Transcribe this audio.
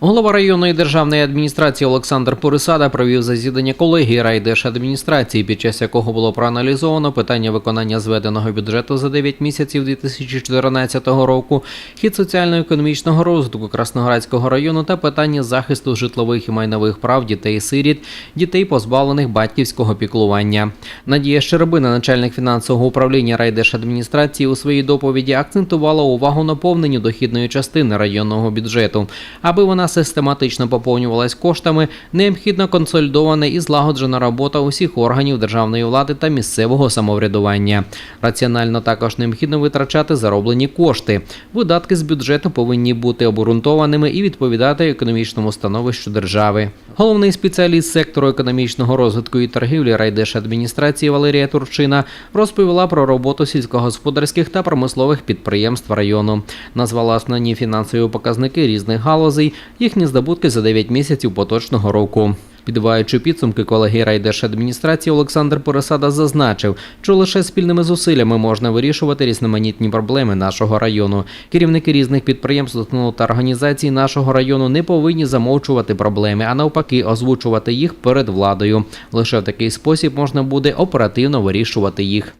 Голова районної державної адміністрації Олександр Порисада провів засідання колегії райдержадміністрації, під час якого було проаналізовано питання виконання зведеного бюджету за 9 місяців 2014 року, хід соціально-економічного розвитку Красноградського району та питання захисту житлових і майнових прав дітей-сиріт, дітей, позбавлених батьківського піклування. Надія Щербина, начальник фінансового управління райдержадміністрації, у своїй доповіді акцентувала увагу на повненню дохідної частини районного бюджету. Аби вона систематично поповнювалась коштами, необхідна консолідована і злагоджена робота усіх органів державної влади та місцевого самоврядування. Раціонально також необхідно витрачати зароблені кошти. Видатки з бюджету повинні бути обґрунтованими і відповідати економічному становищу держави. Головний спеціаліст сектору економічного розвитку і торгівлі райдержадміністрації Валерія Турчина розповіла про роботу сільськогосподарських та промислових підприємств району. Назвала основні фінансові показники різних галузей, їхні здобутки за 9 місяців поточного року. Підбиваючи підсумки колеги райдержадміністрації, Олександр Поросада зазначив, що лише спільними зусиллями можна вирішувати різноманітні проблеми нашого району. Керівники різних підприємств та організацій нашого району не повинні замовчувати проблеми, а навпаки, озвучувати їх перед владою. Лише в такий спосіб можна буде оперативно вирішувати їх.